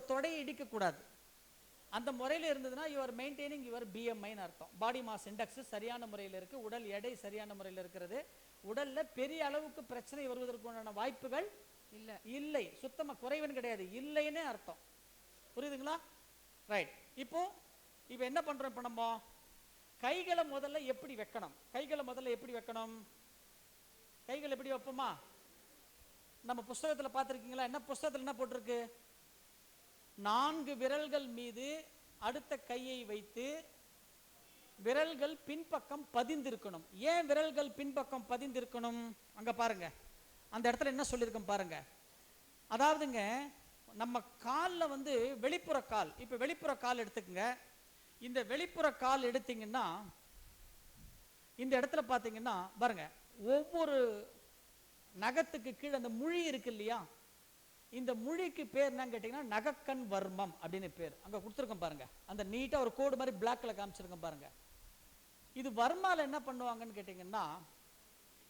உங்கள் தொடையை இடிக்கக்கூடாது. அந்த முறையில் இருந்ததுன்னா யுவர் மெயின்டைனிங் யுவர் பிஎம்ஐன்னு அர்த்தம். பாடி மாஸ் இண்டெக்ஸ் சரியான முறையில் இருக்குது உடல் எடை சரியான முறையில் இருக்கிறது. உடலில் பெரிய அளவுக்கு பிரச்சனை வருவதற்குண்டான வாய்ப்புகள் இல்ல. இல்லை. சுத்தமாக குறைவுன்னு கிடையாது. இல்லைன்னு அர்த்தம். புரியுதுங்களா? ரைட் இப்போ இப்போ என்ன பண்ணுறோம் இப்போ நம்ம? கைகளை முதல்ல எப்படி வைக்கணும்? கைகளை முதல்ல எப்படி வைக்கணும்? கைகள் எப்படி வைப்போமா? நம்ம புஸ்தகத்தில் பார்த்துருக்கீங்களா? என்ன புஸ்தகத்தில் என்ன போட்டிருக்கு? நான்கு விரல்கள் மீது அடுத்த கையை வைத்து விரல்கள் பின்பக்கம் பதிந்திருக்கணும். ஏன் விரல்கள் பின்பக்கம் பதிந்திருக்கணும்? அங்கே பாருங்க. அந்த இடத்துல என்ன சொல்லியிருக்கோம் பாருங்க. அதாவதுங்க நம்ம காலில் வந்து வெளிப்புற கால். இப்போ வெளிப்புற கால் எடுத்துக்கோங்க. இந்த வெளிப்புற கால் எடுத்தீங்கன்னா இந்த இடத்துல பார்த்தீங்கன்னா பாருங்க ஒவ்வொரு நகத்துக்கு கீழே அந்த முழி இருக்கு இல்லையா? இந்த மொழிக்கு பேர் என்னன்னு கேட்டிங்கன்னா நகக்கண் வர்மம் அப்படின்னு பேர். அங்கே கொடுத்துருக்கோம் பாருங்க. அந்த நீட்டாக ஒரு கோடு மாதிரி பிளாக்ல காமிச்சிருக்கோம் பாருங்க. இது வர்மால என்ன பண்ணுவாங்கன்னு கேட்டிங்கன்னா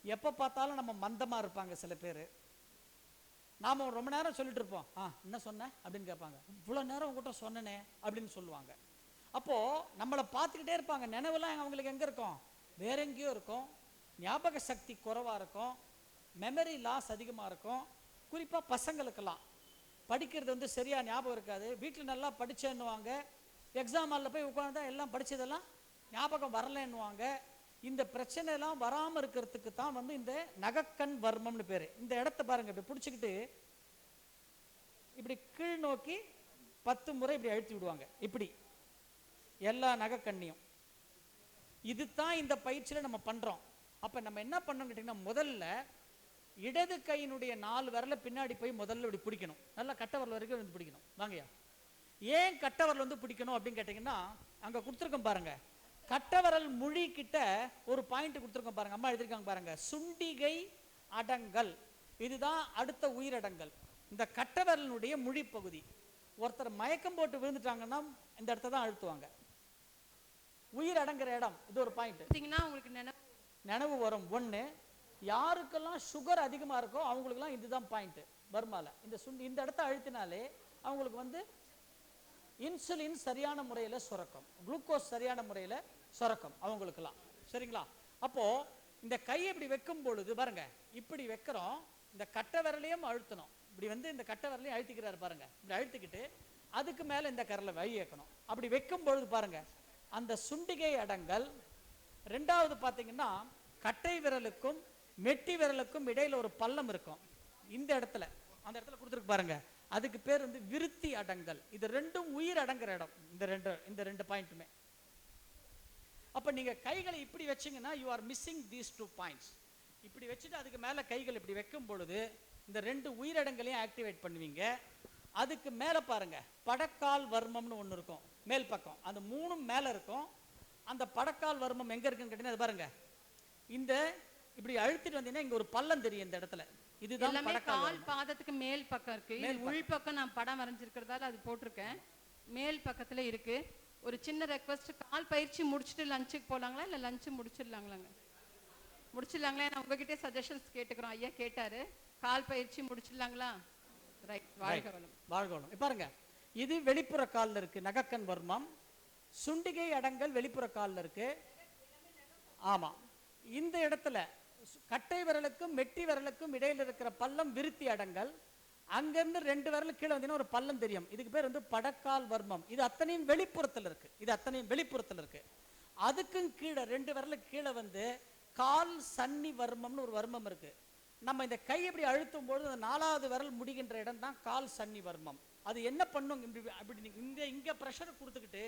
எப்போ பார்த்தாலும் நம்ம மந்தமாக இருப்பாங்க சில பேர். நாம் ரொம்ப நேரம் சொல்லிட்டு இருப்போம். ஆ என்ன சொன்னேன் அப்படின்னு கேட்பாங்க. இவ்வளோ நேரம் உங்ககிட்ட சொன்னனே அப்படின்னு சொல்லுவாங்க. அப்போது நம்மளை பார்த்துக்கிட்டே இருப்பாங்க. நினைவெல்லாம் அவங்களுக்கு எங்கே இருக்கும்? வேற எங்கேயோ இருக்கும். ஞாபக சக்தி குறைவாக இருக்கும். மெமரி லாஸ் அதிகமாக இருக்கும். குறிப்பாக பசங்களுக்கெல்லாம். படிக்கிறது வந்து சரியாக ஞாபகம் இருக்காது. வீட்டில் நல்லா படிச்சேன்னுவாங்க. எக்ஸாம் ஹாலில் போய் உட்காந்தா எல்லாம் படிச்சதெல்லாம் ஞாபகம் வரலன்னுவாங்க. இந்த பிரச்சனை எல்லாம் வராமல் இருக்கிறதுக்கு தான் வந்து இந்த நகக்கண் வர்மம்னு பேர். இந்த இடத்த பாருங்க இப்படி பிடிச்சிக்கிட்டு இப்படி கீழ் நோக்கி பத்து முறை இப்படி அழுத்தி விடுவாங்க. இப்படி. எல்லா நகக்கண்ணியும். இதுதான் இந்த பயிற்சியில் நம்ம பண்ணுறோம் அப்போ நம்ம என்ன பண்ணோம்னு கேட்டிங்கன்னா முதல்ல இடது கையினுடைய நாலு விரல பின்னாடி போய் முதல்ல இப்படி பிடிக்கணும். நல்லா கட்டை விரல் வரைக்கும் வந்து பிடிக்கணும். வாங்கய்யா. ஏன் கட்டை விரல் வந்து பிடிக்கணும் அப்படின்னு கேட்டிங்கன்னா அங்கே கொடுத்துருக்கோம் பாருங்க. கட்டை விரல் முழி கிட்ட ஒரு பாயிண்ட் கொடுத்துருக்கோம் பாருங்க. அம்மா எழுதிருக்காங்க பாருங்க. சுண்டிகை அடங்கல். இதுதான் அடுத்த உயிரடங்கல். இந்த கட்டை விரலினுடைய முழி பகுதி ஒருத்தர் மயக்கம் போட்டு விழுந்துட்டாங்கன்னா இந்த இடத்த தான் அழுத்துவாங்க. உயிர் அடங்குற இடம். இது ஒரு பாயிண்ட் உங்களுக்கு நினைவு நினைவு வரும். ஒன்று யாருக்கெல்லாம் சுகர் அதிகமாக இருக்கோ அவங்களுக்குலாம் இதுதான் பாயிண்ட்டு பர்மாவில் இந்த சுண் இந்த இடத்த அழுத்தினாலே அவங்களுக்கு வந்து இன்சுலின் சரியான முறையில் சுரக்கும். குளுக்கோஸ் சரியான முறையில் சுரக்கும் அவங்களுக்கெல்லாம். சரிங்களா? அப்போது இந்த கையை இப்படி வைக்கும் பொழுது பாருங்க இப்படி வைக்கிறோம் இந்த கட்டை விரலையும் அழுத்தணும். இப்படி வந்து இந்த கட்டை விரலையும் அழுத்திக்கிறாரு பாருங்க. இப்படி அழுத்திக்கிட்டு அதுக்கு மேலே இந்த கரலை வழி வைக்கணும் அப்படி வைக்கும் பொழுது பாருங்க அந்த சுண்டிகை அடங்கல் ரெண்டாவது பார்த்தீங்கன்னா கட்டை விரலுக்கும் மெட்டி விரலுக்கும் இடையில ஒரு பள்ளம் இருக்கும். இந்த இடத்துல. அந்த இடத்துல கொடுத்துருக்கு பாருங்க. அதுக்கு பேர் வந்து விருத்தி அடங்கல். இது ரெண்டும் உயிர் அடங்குற இடம். இந்த ரெண்டு இந்த ரெண்டு பாயிண்ட்டுமே. அப்ப நீங்க கைகளை இப்படி வச்சீங்கன்னா you are missing these two points இப்படி வச்சுட்டு அதுக்கு மேல கைகள் இப்படி வைக்கும் பொழுது இந்த ரெண்டு உயிரடங்களையும் ஆக்டிவேட் பண்ணுவீங்க. அதுக்கு மேல பாருங்க. படக்கால் வர்மம்னு ஒன்று இருக்கும். மேல் பக்கம். அந்த மூணும் மேல இருக்கும். அந்த படக்கால் வர்மம் எங்க இருக்குன்னு கேட்டீங்கன்னா அது பாருங்க. இந்த இப்படி அழுத்திட்டு வந்தீங்கன்னா இங்க ஒரு பள்ளம் தெரியும் இந்த இடத்துல. இதுதான் எல்லாமே கால் பாதத்துக்கு மேல் பக்கம் இருக்கு. இது உள் பக்கம் நான் படம் வரைஞ்சிருக்கிறதால அது போட்டிருக்கேன். மேல் பக்கத்துல இருக்கு. ஒரு சின்ன ரெக்வஸ்ட் கால் பயிற்சி முடிச்சுட்டு லஞ்சுக்கு போலாங்களா இல்ல லஞ்ச் முடிச்சிடலாங்களாங்க? முடிச்சிடலாங்களா? நான் உங்ககிட்டே சஜஷன்ஸ் கேட்டுக்கிறோம். ஐயா கேட்டாரு. கால் பயிற்சி முடிச்சிடலாங்களா? ரைட் வாழ்க வளம் வாழ்க வளம். இப்ப பாருங்க. இது வெளிப்புற கால்ல இருக்கு. நகக்கண் வர்மம். சுண்டிகை அடங்கல் வெளிப்புற கால்ல இருக்கு. ஆமா. இந்த இடத்துல கட்டை விரலுக்கும் மெட்டி விரலுக்கும் இடையில இருக்கிற பள்ளம் விருத்தி அடங்கல் அங்கிருந்து ரெண்டு விரல் கீழே வந்தீங்கன்னா ஒரு பள்ளம் தெரியும். இதுக்கு பேர் வந்து படக்கால் வர்மம். இது அத்தனையும் வெளிப்புறத்துல இருக்கு. இது அத்தனையும் வெளிப்புறத்துல இருக்கு. அதுக்கும் கீழே ரெண்டு விரலுக்கு கீழே வந்து கால் சன்னி வர்மம்னு ஒரு வர்மம் இருக்கு. நம்ம இந்த கை இப்படி அழுத்தும் பொழுது அந்த நாலாவது விரல் முடிகின்ற இடம் தான் கால் சன்னி வர்மம். அது என்ன பண்ணும்? இப்படி அப்படி நீங்க இங்க இங்க ப்ரெஷர் கொடுத்துக்கிட்டு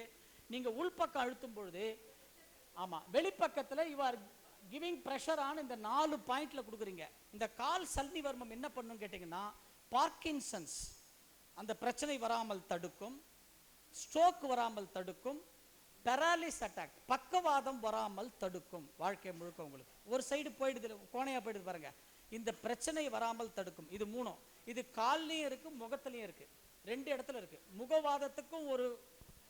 நீங்க உள்பக்கம் அழுத்தும் பொழுது ஆமா வெளிப்பக்கத்துல you are giving pressure on இந்த நாலு பாயிண்ட்ல கொடுக்குறீங்க. இந்த கால் சன்னி வர்மம் என்ன பண்ணும் கேட்டிங்கன்னா பார்க்கின்சன்ஸ் அந்த பிரச்சனை வராமல் தடுக்கும் ஸ்ட்ரோக் வராமல் தடுக்கும் பெராலிஸ் அட்டாக் பக்கவாதம் வராமல் தடுக்கும். வாழ்க்கை முழுக்க உங்களுக்கு. ஒரு சைடு போயிடுது கோணையாக போயிடுது பாருங்க. இந்த பிரச்சனை வராமல் தடுக்கும். இது மூணும். இது கால்லையும் இருக்கு முகத்துலையும் இருக்கு. ரெண்டு இடத்துல இருக்கு. முகவாதத்துக்கும் ஒரு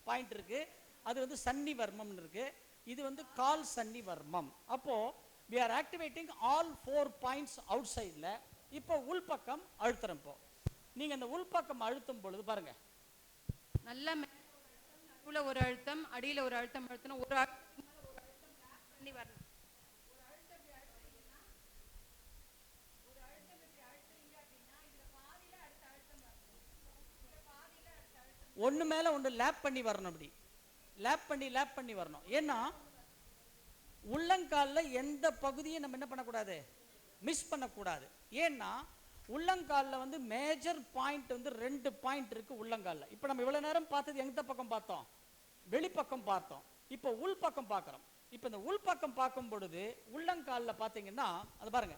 பாயிண்ட் இருக்கு. அது வந்து சன்னி வர்மம்னு இருக்கு. இது வந்து கால் சன்னி வர்மம் அப்போ we are activating all four points out சைடில் இப்போ உள்பக்கம் அழுத்துறோம் இப்போ நீங்க இந்த உள்பக்கம் அழுத்தும் பொழுது பாருங்க. நல்ல நடுவில் ஒரு அழுத்தம் அடியில் ஒரு அழுத்தம் அழுத்தணும். ஒரு அழுத்தம் வரணும். ஒன்று மேலே ஒன்று லேப் பண்ணி வரணும் அப்படி. லேப் பண்ணி லேப் பண்ணி வரணும். ஏன்னா உள்ளங்காலில் எந்த பகுதியும் நம்ம என்ன பண்ணக்கூடாது? மிஸ் பண்ணக்கூடாது. ஏன்னா உள்ளங்காலில் வந்து மேஜர் பாயிண்ட் வந்து ரெண்டு பாயிண்ட் இருக்கு உள்ளங்காலில். இப்போ நம்ம இவ்வளோ நேரம் பார்த்தது எந்த பக்கம் பார்த்தோம்? வெளிப்பக்கம் பார்த்தோம். இப்போ உள் பக்கம் பார்க்குறோம். இப்போ இந்த உள் பக்கம் பார்க்கும் பொழுது உள்ளங்காலில் பார்த்தீங்கன்னா அது பாருங்க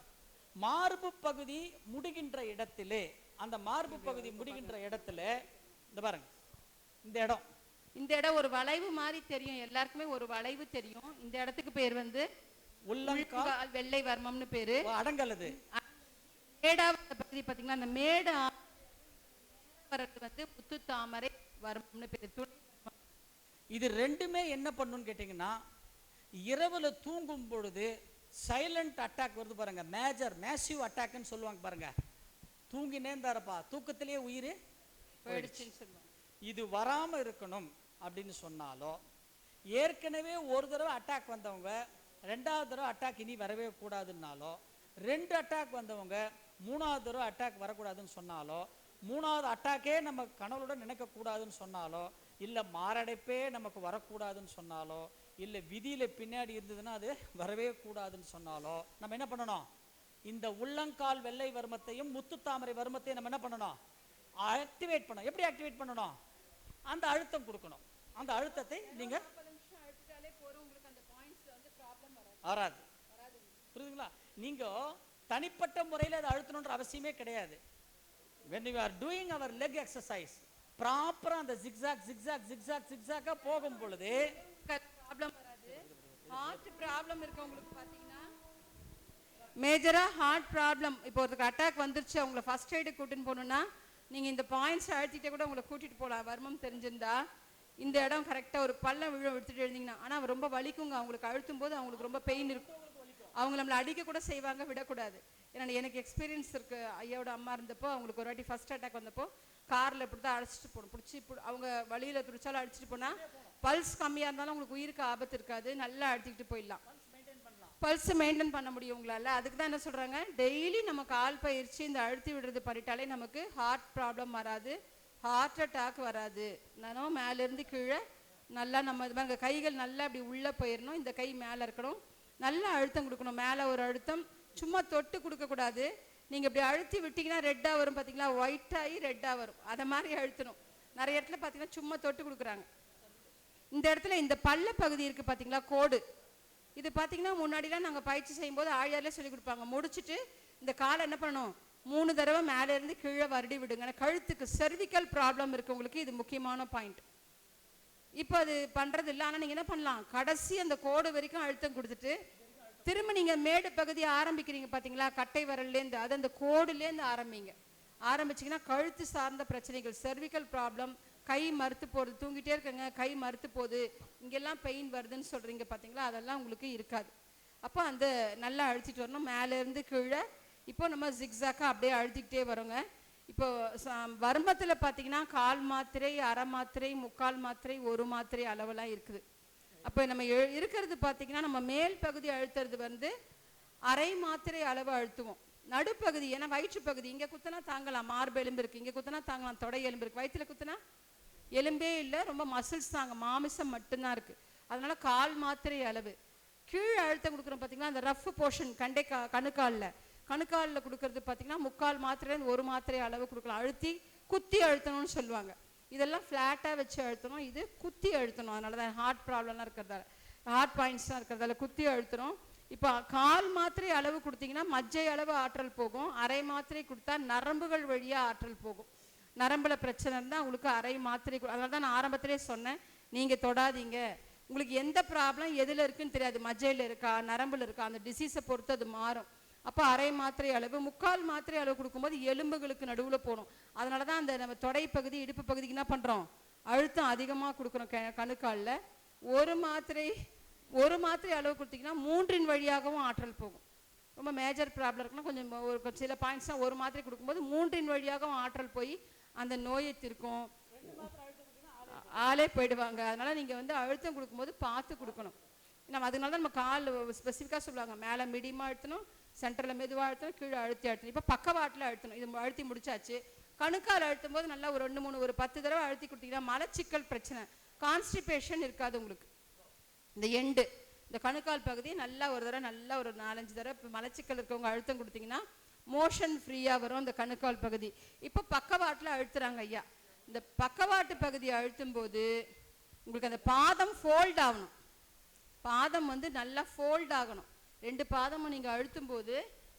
மார்பு பகுதி முடிகின்ற இடத்திலே அந்த மார்பு பகுதி முடிகின்ற இடத்துல இந்த பாருங்க இந்த இடம். இந்த இடம் ஒரு வளைவு மாதிரி தெரியும். எல்லாருக்குமே ஒரு வளைவு தெரியும். இந்த இடத்துக்கு பேர் வந்து உள்ளங்கால்? வெள்ளை வர்மம்னு பேரு. அடங்கல் அது. மேடாவது பகுதி பாத்தீங்கன்னா அந்த மேடு வந்து முத்து தாமரை வர்மம்னு பேரு. இது ரெண்டுமே என்ன பண்ணுன்னு கேட்டிங்கன்னா இரவுல தூங்கும் பொழுது சைலண்ட் அட்டாக் வருது பாருங்க. மேஜர் மேசிவ் அட்டாக்னு சொல்லுவாங்க பாருங்க. தூங்கினே இருந்தாருப்பா. தூக்கத்திலேயே உயிர் போயிடுச்சுன்னு சொல்லுவாங்க. இது வராம இருக்கணும். அப்படின்னு சொன்னாலோ ஏற்கனவே ஒரு தடவை அட்டாக் வந்தவங்க ரெண்டாவது தடவை அட்டாக் இனி வரவே கூடாதுன்னாலோ ரெண்டு அட்டாக் வந்தவங்க மூணாவது தடவை அட்டாக் வரக்கூடாதுன்னு சொன்னாலோ மூணாவது அட்டாக்கே நம்ம கனவுளோட நினைக்கக்கூடாதுன்னு சொன்னாலோ இல்லை மாரடைப்பே நமக்கு வரக்கூடாதுன்னு சொன்னாலோ இல்லை விதியில் பின்னாடி இருந்ததுன்னா அது வரவே கூடாதுன்னு சொன்னாலோ நம்ம என்ன பண்ணணும்? இந்த உள்ளங்கால் வெள்ளை வர்மத்தையும் முத்துத்தாமரை வர்மத்தையும் நம்ம என்ன பண்ணணும்? ஆக்டிவேட் பண்ணணும். எப்படி ஆக்டிவேட் பண்ணணும்? அந்த அழுத்தம் கொடுக்கணும். அந்த அழுத்தத்தை நீங்க வராது. புரியுதுங்களா? நீங்க தனிப்பட்ட முறையில் அதை அழுத்தணுன்ற அவசியமே கிடையாது. When you are doing our leg exercise ப்ராப்பரா அந்த ஜிக்ஸாக் ஜிக்ஸாக் ஜிக்ஸாக் ஜிக்ஸாக்காக போகும் பொழுது ப்ராப்ளம் வராது. ஹார்ட் ப்ராப்ளம் இருக்கவங்களுக்கு பார்த்தீங்கன்னா மேஜராக ஹார்ட் ப்ராப்ளம் இப்போ ஒருத்தருக்கு அட்டாக் வந்துருச்சு அவங்கள ஃபர்ஸ்ட் எய்டு கூட்டின்னு போகணுன்னா நீங்கள் இந்த பாயிண்ட்ஸ் அழுத்திட்டே கூட உங்களை கூட்டிகிட்டு போகலாம். வர்மம் தெரிஞ்சிருந்தா இந்த இடம் கரெக்டாக ஒரு பள்ளம் விழும் எடுத்துட்டு எழுந்தீங்கன்னா ஆனால் ரொம்ப வலிக்குங்க. அவங்களுக்கு அழுத்தும் போது அவங்களுக்கு ரொம்ப பெயின் இருக்கும். அவங்க நம்மளை அடிக்க கூட செய்வாங்க விடக்கூடாது. ஏன்னா எனக்கு எக்ஸ்பீரியன்ஸ் இருக்கு. ஐயாவோட அம்மா இருந்தப்போ அவங்களுக்கு ஒரு வாட்டி ஃபர்ஸ்ட் அட்டாக் வந்தப்போ கார்ல இப்படி தான் அழைச்சிட்டு போகணும் பிடிச்சி அவங்க வழியில துடிச்சாலும் அழைச்சிட்டு போனா பல்ஸ் கம்மியாக இருந்தாலும் உங்களுக்கு உயிருக்கு ஆபத்து இருக்காது. நல்லா அழுத்திக்கிட்டு போயிடலாம். பல்ஸ் மெயின்டைன் பண்ண முடியும் உங்களால. அதுக்கு தான் என்ன சொல்றாங்க? டெய்லி நம்ம கால் பயிற்சி இந்த அழுத்தி விடுறது பண்ணிட்டாலே நமக்கு ஹார்ட் ப்ராப்ளம் வராது. ஹார்ட் அட்டாக் வராது. நானும் மேலேருந்து கீழே நல்லா நம்ம இது பாருங்க கைகள் நல்லா அப்படி உள்ளே போயிடணும் இந்த கை மேலே இருக்கணும். நல்லா அழுத்தம் கொடுக்கணும். மேலே ஒரு அழுத்தம். சும்மா தொட்டு கொடுக்கக்கூடாது நீங்கள் இப்படி அழுத்தி விட்டிங்கன்னா ரெட்டாக வரும் பார்த்தீங்களா ஒயிட்டாகி ரெட்டாக வரும். அதை மாதிரி அழுத்தணும். நிறைய இடத்துல பார்த்தீங்கன்னா சும்மா தொட்டு கொடுக்குறாங்க. இந்த இடத்துல இந்த பள்ள பகுதி இருக்கு பார்த்தீங்களா கோடு. இது பார்த்தீங்கன்னா முன்னாடிலாம் நாங்கள் பயிற்சி செய்யும்போது ஆழியாரில் சொல்லி கொடுப்பாங்க. முடிச்சிட்டு இந்த காலை என்ன பண்ணணும்? மூணு தடவை மேலே இருந்து கீழே வருடி விடுங்க. கழுத்துக்கு செர்விக்கல் ப்ராப்ளம் இருக்கவங்களுக்கு இது முக்கியமான பாயிண்ட் இப்போ அது பண்ணுறது இல்லை ஆனால் நீங்கள் என்ன பண்ணலாம்? கடைசி அந்த கோடு வரைக்கும் அழுத்தம் கொடுத்துட்டு திரும்ப நீங்கள் மேடு பகுதியை ஆரம்பிக்கிறீங்க பார்த்தீங்களா கட்டை விரல்லேருந்து அது அந்த கோடுலேருந்து ஆரம்பிங்க. ஆரம்பிச்சீங்கன்னா கழுத்து சார்ந்த பிரச்சனைகள் செர்விக்கல் ப்ராப்ளம் கை மறுத்து போகிறது தூங்கிட்டே இருக்கங்க கை மறுத்து போகுது இங்கெல்லாம் பெயின் வருதுன்னு சொல்கிறீங்க பார்த்தீங்களா அதெல்லாம் உங்களுக்கு இருக்காது. அப்போ அந்த நல்லா அழுத்திட்டு வரணும். மேலேருந்து கீழே இப்போ நம்ம ஜிக்ஸாக்காக அப்படியே அழுத்திக்கிட்டே வரோங்க. இப்போ வர்மத்தில் பார்த்தீங்கன்னா பாத்தீங்கன்னா கால் மாத்திரை அரை மாத்திரை முக்கால் மாத்திரை ஒரு மாத்திரை அளவெல்லாம் இருக்குது. அப்போ நம்ம இருக்கிறது பாத்தீங்கன்னா நம்ம மேல் பகுதி அழுத்துறது வந்து அரை மாத்திரை அளவு அழுத்துவோம். நடுப்பகுதி ஏன்னா வயிற்று பகுதி இங்க குத்தினா தாங்கலாம். மார்பு எலும்பு இருக்கு இங்க குத்தினா தாங்கலாம். தொடை எலும்பு இருக்கு வயிற்றுல குத்துனா எலும்பே இல்லை ரொம்ப மசில்ஸ் தாங்க. மாமிசம் மட்டும்தான் இருக்கு. அதனால கால் மாத்திரை அளவு. கீழ் அழுத்தம் கொடுக்குறோம் பார்த்தீங்கன்னா அந்த ரஃப் போர்ஷன் கண்டை கா கணுக்காலில். கணுக்காலில் கொடுக்கறது பார்த்தீங்கன்னா முக்கால் மாத்திரை ஒரு மாத்திரை அளவு கொடுக்கலாம். அழுத்தி குத்தி அழுத்தணும்னு சொல்லுவாங்க. இதெல்லாம் ஃப்ளாட்டாக வச்சு அழுத்தணும். இது குத்தி அழுத்தணும். அதனால தான் ஹார்ட் ப்ராப்ளம்லாம் இருக்கிறதால. ஹார்ட் பாயிண்ட்ஸ்லாம் இருக்கிறதால குத்தி அழுத்தணும். இப்போ கால் மாத்திரை அளவு கொடுத்தீங்கன்னா மஜ்ஜை அளவு ஆற்றல் போகும். அரை மாத்திரை கொடுத்தா நரம்புகள் வழியாக ஆற்றல் போகும். நரம்புல பிரச்சனை இருந்தால் உங்களுக்கு அரை மாத்திரை அதனால தான் நான் ஆரம்பத்திலே சொன்னேன். நீங்கள் தொடாதீங்க. உங்களுக்கு எந்த ப்ராப்ளம் எதில் இருக்குன்னு தெரியாது. மஜ்ஜையில் இருக்கா நரம்புல இருக்கா அந்த டிசீஸை பொறுத்து அது மாறும். அப்போ அரை மாத்திரை அளவு முக்கால் மாத்திரை அளவு கொடுக்கும்போது எலும்புகளுக்கு நடுவில் போகணும். அதனால தான் அந்த நம்ம தொடை பகுதி இடுப்பு பகுதிக்கு என்ன பண்ணுறோம் அழுத்தம் அதிகமாக கொடுக்குறோம் க கணுக்காலில். ஒரு மாத்திரை ஒரு மாத்திரை அளவு கொடுத்தீங்கன்னா மூன்றின் வழியாகவும் ஆற்றல் போகும். ரொம்ப மேஜர் ப்ராப்ளம் இருக்குன்னா கொஞ்சம் ஒரு சில பாயிண்ட்ஸ் தான் ஒரு மாத்திரை கொடுக்கும்போது மூன்றின் வழியாகவும் ஆற்றல் போய் அந்த நோயை தீர்க்கும். ஆளே போயிடுவாங்க. அதனால நீங்க வந்து அழுத்தம் கொடுக்கும்போது பார்த்து கொடுக்கணும். நம்ம அதனால தான் நம்ம கால் ஸ்பெசிஃபிக்காக சொல்லுவாங்க. மேலே மிடியமாக அழுத்தணும் சென்டரில் மெதுவாக அழுத்தணும் கீழே அழுத்தி அழுத்தணும். இப்போ பக்கவாட்டில் அழுத்தணும். இது அழுத்தி முடிச்சாச்சு. கணுக்கால் அழுத்தும் போது நல்லா ஒரு ரெண்டு மூணு ஒரு பத்து தடவை அழுத்தி கொடுத்தீங்கன்னா மலச்சிக்கல் பிரச்சனை. கான்ஸ்டிபேஷன் இருக்காது உங்களுக்கு. இந்த எண்டு இந்த கணுக்கால் பகுதி நல்லா ஒரு தடவை நல்லா ஒரு நாலஞ்சு தடவை இப்போ மலச்சிக்கல் இருக்கவங்க அழுத்தம் கொடுத்தீங்கன்னா மோஷன் ஃப்ரீயாக வரும் இந்த கணுக்கால் பகுதி. இப்போ பக்கவாட்டில் அழுத்துறாங்க ஐயா. இந்த பக்கவாட்டு பகுதியை அழுத்தும் போது உங்களுக்கு அந்த பாதம் ஃபோல்ட் ஆகணும். பாதம் வந்து நல்லா ஃபோல்ட் ஆகணும். ரெண்டு பாதமும் நீங்கள் அழுத்தும் போது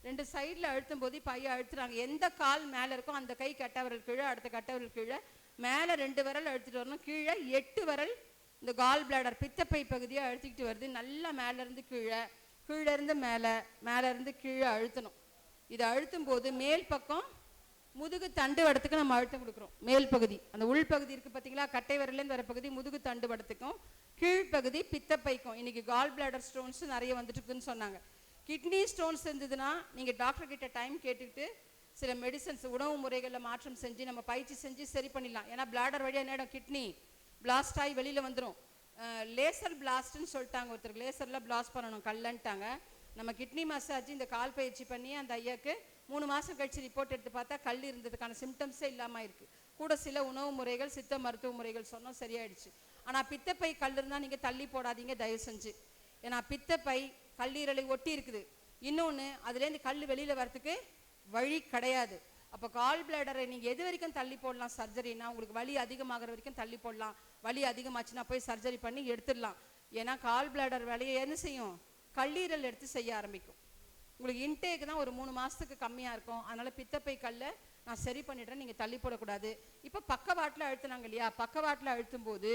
ரெண்டு சைடில் அழுத்தும் போது பையை அழுத்துறாங்க. எந்த கால் மேலே இருக்கோ அந்த கை கட்டவரல் கீழே அடுத்த கட்டவரல் கீழே மேலே ரெண்டு விரல் அழுத்திட்டு வரணும். கீழே எட்டு விரல் இந்த கால் பிளாடர் பித்தப்பை பகுதியை அழுத்திக்கிட்டு வருது. நல்லா மேலேருந்து கீழே கீழேருந்து மேலே மேலே இருந்து கீழே அழுத்தணும். இதை அழுத்தும் போது மேல் பக்கம் முதுகு தண்டு வடத்துக்கு நம்ம அழுத்தம் கொடுக்குறோம். மேல் பகுதி. அந்த உள் பகுதி இருக்கு பார்த்தீங்களா கட்டை விரலேருந்து வர பகுதி முதுகு தண்டு வடத்துக்கும் கீழ்ப்பகுதி பித்தப்பைக்கும். இன்றைக்கி கால் பிளாடர் ஸ்டோன்ஸ் நிறைய வந்துட்டுருக்குன்னு சொன்னாங்க. கிட்னி ஸ்டோன்ஸ் இருந்ததுன்னா நீங்க டாக்டர் கிட்ட டைம் கேட்டுக்கிட்டு சில மெடிசன்ஸ் உணவு முறைகளில் மாற்றம் செஞ்சு நம்ம பயிற்சி செஞ்சு சரி பண்ணிடலாம். ஏன்னா பிளாடர் வழியாக என்ன கிட்னி பிளாஸ்ட் ஆகி வெளியில வந்துடும் லேசர் பிளாஸ்ட்னு சொல்லிட்டாங்க ஒருத்தர். லேசரில் பிளாஸ்ட் பண்ணணும். கல்லன்ட்டாங்க. நம்ம கிட்னி மசாஜ் இந்த கால் பயிற்சி பண்ணி அந்த ஐயாவுக்கு மூணு மாசம் கழிச்சு ரிப்போர்ட் எடுத்து பார்த்தா கல் இருந்ததுக்கான சிம்டம்ஸே இல்லாம இருக்கு. கூட சில உணவு முறைகள் சித்த மருத்துவ முறைகள் சொன்னோம் சரியாயிடுச்சு. ஆனா பித்தப்பை கல் இருந்தா நீங்க தள்ளி போடாதீங்க தயவு செஞ்சு. ஏன்னா பித்தப்பை கல்லீரலை ஒட்டி இருக்குது. இன்னொன்னு அதுலேருந்து கல் வெளியில வரத்துக்கு வழி கிடையாது. அப்போ கால் பிளேடரை நீங்கள் எது வரைக்கும் தள்ளி போடலாம்? சர்ஜரினா உங்களுக்கு வலி அதிகமாகிற வரைக்கும் தள்ளி போடலாம். வலி அதிகமாச்சுன்னா போய் சர்ஜரி பண்ணி எடுத்துடலாம். ஏன்னா கால் பிளேடர் வேலையை என்ன செய்யும்? கல்லீரல் எடுத்து செய்ய ஆரம்பிக்கும். உங்களுக்கு இன்டேக் தான் ஒரு மூணு மாசத்துக்கு கம்மியா இருக்கும். அதனால பித்தப்பை கல்லை நான் சரி பண்ணிடுறேன். நீங்க தள்ளி போடக்கூடாது. இப்போ பக்கவாட்டில் அழுத்துனாங்க இல்லையா? பக்கவாட்டில் அழுத்தும் போது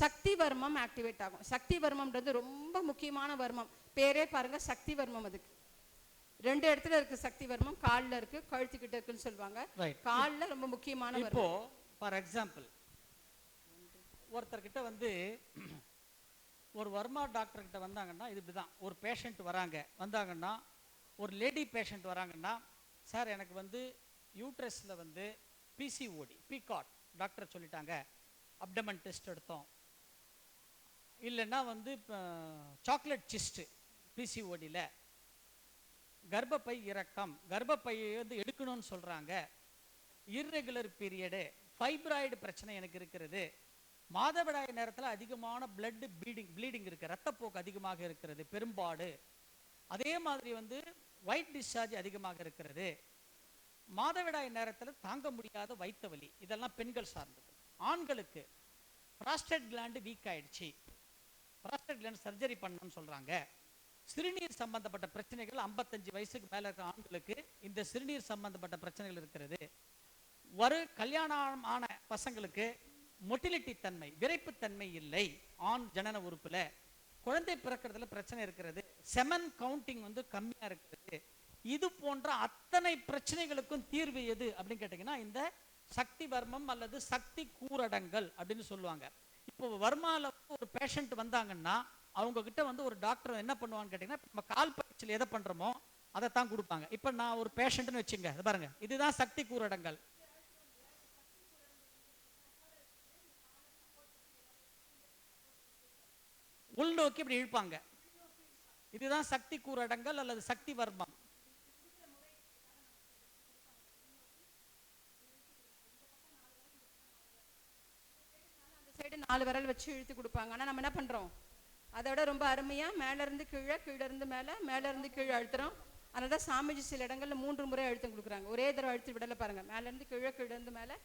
சக்தி வர்மம் ஆக்டிவேட் ஆகும். சக்தி வர்மம்ன்றது ரொம்ப முக்கியமான வர்மம். பேரே பாருங்க சக்தி வர்மம் அதுக்கு. ரெண்டு இடத்துல இருக்கு சக்தி வர்மம் கால்ல இருக்கு கழுத்துக்கிட்ட இருக்குன்னு சொல்லுவாங்க. கால்ல ரொம்ப முக்கியமான வர்மம். இப்போ ஃபார் எக்ஸாம்பிள் ஒருத்தர்கிட்ட வந்து ஒரு வர்மா டாக்டர் கிட்ட வந்தாங்கன்னா இது இப்படிதான். ஒரு பேஷண்ட் வராங்க. வந்தாங்கன்னா ஒரு லேடி பேஷண்ட் வராங்கன்னா சார் எனக்கு வந்து யூட்ரஸில் வந்து பிசிஓடி பிகாட் டாக்டர் சொல்லிட்டாங்க. அப்டமன் டெஸ்ட் எடுத்தோம். இல்லைன்னா வந்து சாக்லேட் சிஸ்ட்டு பிசிஓடியில் கர்ப்பப்பை இறக்கம் கர்ப்பப்பையை வந்து எடுக்கணும்னு சொல்கிறாங்க இர்ரெகுலர் பீரியடு ஃபைப்ராய்டு பிரச்சனை எனக்கு இருக்கிறது. மாதவிடாய் நேரத்தில் அதிகமான பிளட்டு ப்ளீடிங் ப்ளீடிங் இருக்குது ரத்தப்போக்கு அதிகமாக இருக்கிறது பெரும்பாடு. அதே மாதிரி வந்து ஒயிட் டிஸ்சார்ஜ் அதிகமாக இருக்கிறது. மாதவிடாய் நேரத்தில் தாங்க முடியாத வயித்த வலி. இதெல்லாம் பெண்கள் சார்ந்தது. ஆண்களுக்கு ப்ராஸ்டட் கிளாண்டு வீக் ஆயிடுச்சு. ப்ராஸ்டட் கிளாண்ட் சர்ஜரி பண்ணணும்னு சொல்கிறாங்க சிறுநீர் சம்பந்தப்பட்ட பிரச்சனைகள் 55 வயசுக்கு மேல இருக்கிற ஆண்களுக்கு இந்த சிறுநீர் சம்பந்தப்பட்ட பிரச்சனைகள் இருக்கிறது. ஒரு கல்யாணம் ஆன பசங்களுக்கு மொட்டிலிட்டி தன்மை விரைப்புத்தன்மை இல்லை. ஆண் ஜனன உறுப்புல குழந்தை பிறக்கிறதுல பிரச்சனை இருக்கிறது. செமன் கவுண்டிங் வந்து கம்மியா இருக்குது. இது போன்ற அத்தனை பிரச்சனைகளுக்கும் தீர்வு எது அப்படின்னு கேட்டீங்கன்னா இந்த சக்தி வர்மம் அல்லது சக்தி கூரடங்கள் அப்படின்னு சொல்லுவாங்க. இப்போ வர்மால ஒரு பேஷண்ட் வந்தாங்கன்னா அவங்க கிட்ட வந்து ஒரு டாக்டர் என்ன பண்ணுவான்னு கேட்டீங்கன்னா நம்ம கால் பயிற்சியில் எதை பண்றோமோ அதை தான் கொடுப்பாங்க. இப்போ நான் ஒரு பேஷண்ட்னு வச்சுங்க பாருங்க. இதுதான் சக்தி கூரடங்கள். உள்நோக்கி இப்படி இழுப்பாங்க. இதுதான் சக்தி கூரடங்கள் அல்லது சக்தி வர்மம் அந்த சைடு நாலு விரல் வச்சு இழுத்து கொடுப்பாங்க. ஆனால் நம்ம என்ன பண்ணுறோம் அதை விட ரொம்ப அருமையா மேல இருந்து கீழே கீழ இருந்து மேல மேல இருந்து கீழே அழுத்துறோம். அதனால தான் சாமிஜி சில இடங்கள்ல மூன்று முறை அழுத்தம் கொடுக்குறாங்க. ஒரே தடவை அழுத்தி விடலை பாருங்க. மேல இருந்து கீழே கீழ மேலே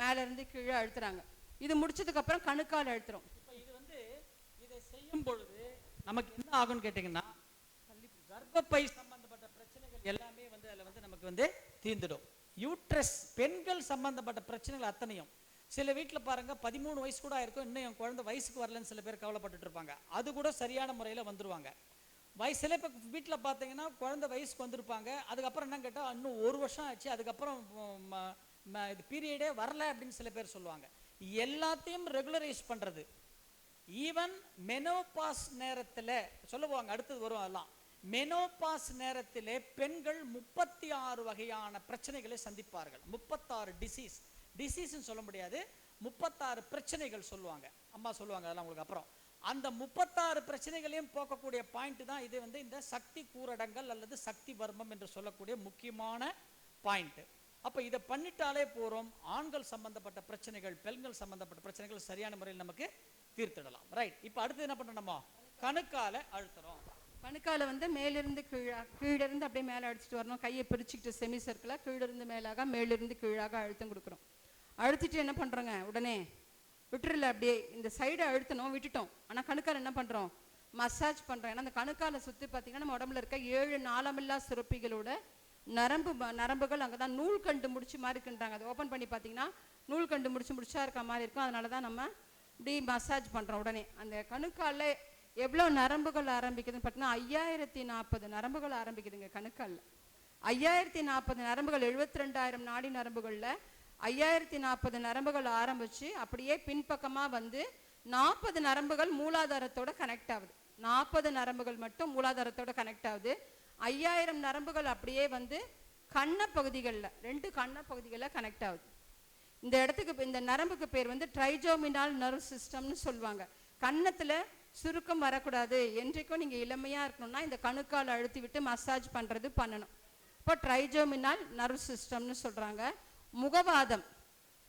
மேல இருந்து கீழே அழுத்துறாங்க. இது முடிச்சதுக்கு அப்புறம் கணுக்கால் அழுத்துறோம். இது வந்து இதை செய்யும் பொழுது நமக்கு என்ன ஆகும்னு கேட்டிங்கன்னா கர்ப்பப்பை சம்பந்தப்பட்ட பிரச்சனைகள் எல்லாமே வந்து அதில் வந்து நமக்கு வந்து தீர்ந்துடும். யூட்ரஸ் பெண்கள் சம்பந்தப்பட்ட பிரச்சனைகள் அத்தனையும். சில வீட்டில் பாருங்க பதிமூணு வயசு கூட ஆயிருக்கும். இன்னும் என் குழந்தை வயசுக்கு வரலன்னு சில பேர் கவலைப்பட்டுட்டு இருப்பாங்க. அது கூட சரியான முறையில் வந்துருவாங்க. வயசு சில இப்போ வீட்டில் பார்த்தீங்கன்னா குழந்தை வயசுக்கு வந்திருப்பாங்க. அதுக்கப்புறம் என்ன கேட்டால் இன்னும் ஒரு வருஷம் ஆச்சு. அதுக்கப்புறம் இது பீரியடே வரல அப்படின்னு சில பேர் சொல்லுவாங்க. எல்லாத்தையும் ரெகுலரைஸ் பண்ணுறது ஈவன் மெனோபாஸ் நேரத்தில் சொல்லுவாங்க அடுத்தது வரும் அதெல்லாம். மெனோபாஸ் நேரத்திலே பெண்கள் முப்பத்தி ஆறு வகையான பிரச்சனைகளை சந்திப்பார்கள். முப்பத்தாறு டிசீஸ் டிசீஸ்ன்னு சொல்ல முடியாது. முப்பத்தாறு பிரச்சனைகள் சொல்லுவாங்க. அம்மா சொல்லுவாங்க அதெல்லாம் உங்களுக்கு அப்புறம். அந்த முப்பத்தாறு பிரச்சனைகளையும் போக்கக்கூடிய பாயிண்ட் தான் இது வந்து இந்த சக்தி கூரடங்கள் அல்லது சக்தி வர்மம் என்று சொல்லக்கூடிய முக்கியமான பாயிண்ட் அப்போ இதை பண்ணிட்டாலே போகிறோம் ஆண்கள் சம்பந்தப்பட்ட பிரச்சனைகள் பெண்கள் சம்பந்தப்பட்ட பிரச்சனைகள் சரியான முறையில் நமக்கு தீர்த்திடலாம். ரைட் இப்போ அடுத்து என்ன பண்ணணுமா கணுக்கால அழுத்துறோம். கணுக்கால வந்து மேலிருந்து கீழாக கீழே இருந்து அப்படியே மேலே அடிச்சுட்டு வரணும். கையை பிரிச்சுக்கிட்டு செமி சர்க்கிளாக கீழிருந்து மேலாக மேலிருந்து கீழாக அழுத்தம் கொடுக்குறோம் அழுத்திட்டு என்ன பண்ணுறோங்க உடனே விட்டுறல அப்படியே இந்த சைடை அழுத்தணும் விட்டுட்டோம். ஆனால் கணுக்கால் என்ன பண்ணுறோம் மசாஜ் பண்ணுறோம் ஏன்னா அந்த கணுக்காலை சுற்றி பார்த்தீங்கன்னா நம்ம உடம்புல இருக்க ஏழு நாளமில்லா சுரப்பிகளோட நரம்பு ம- நரம்புகள் அங்கே தான் நூல் கண்டு முடிச்சு மாதிரி இருக்குன்றாங்க. அதை ஓப்பன் பண்ணி பார்த்தீங்கன்னா நூல் கண்டு முடிச்சு முடிச்சா இருக்க மாதிரி இருக்கும். அதனால தான் நம்ம இப்படி மசாஜ் பண்ணுறோம் உடனே. அந்த கணுக்கால்ல எவ்வளோ நரம்புகள் ஆரம்பிக்குதுன்னு பார்த்தீங்கன்னா ஐயாயிரத்தி நாற்பது நரம்புகள் ஆரம்பிக்குதுங்க கணுக்காலில். ஐயாயிரத்தி நாற்பது நரம்புகள் எழுபத்தி ரெண்டாயிரம் நாடி நரம்புகளில் ஐயாயிரத்தி நாற்பது நரம்புகள் ஆரம்பிச்சு அப்படியே பின்பக்கமாக வந்து நாற்பது நரம்புகள் மூலாதாரத்தோட கனெக்ட் ஆகுது. நாற்பது நரம்புகள் மட்டும் மூலாதாரத்தோட கனெக்ட் ஆகுது. ஐயாயிரம் நரம்புகள் அப்படியே வந்து கண்ண பகுதிகளில் ரெண்டு கண்ண பகுதிகளில் கனெக்ட் ஆகுது. இந்த இடத்துக்கு இந்த நரம்புக்கு பேர் வந்து ட்ரைஜோமினால் நர்வ் சிஸ்டம்னு சொல்லுவாங்க. கன்னத்துல சுருக்கம் வரக்கூடாது. என்றைக்கும் நீங்க இளமையா இருக்கணும்னா இந்த கணுக்கால் அழுத்தி விட்டு மசாஜ் பண்றது பண்ணணும். இப்போ ட்ரைஜோமினால் நர்வ் சிஸ்டம்னு சொல்றாங்க. முகவாதம்.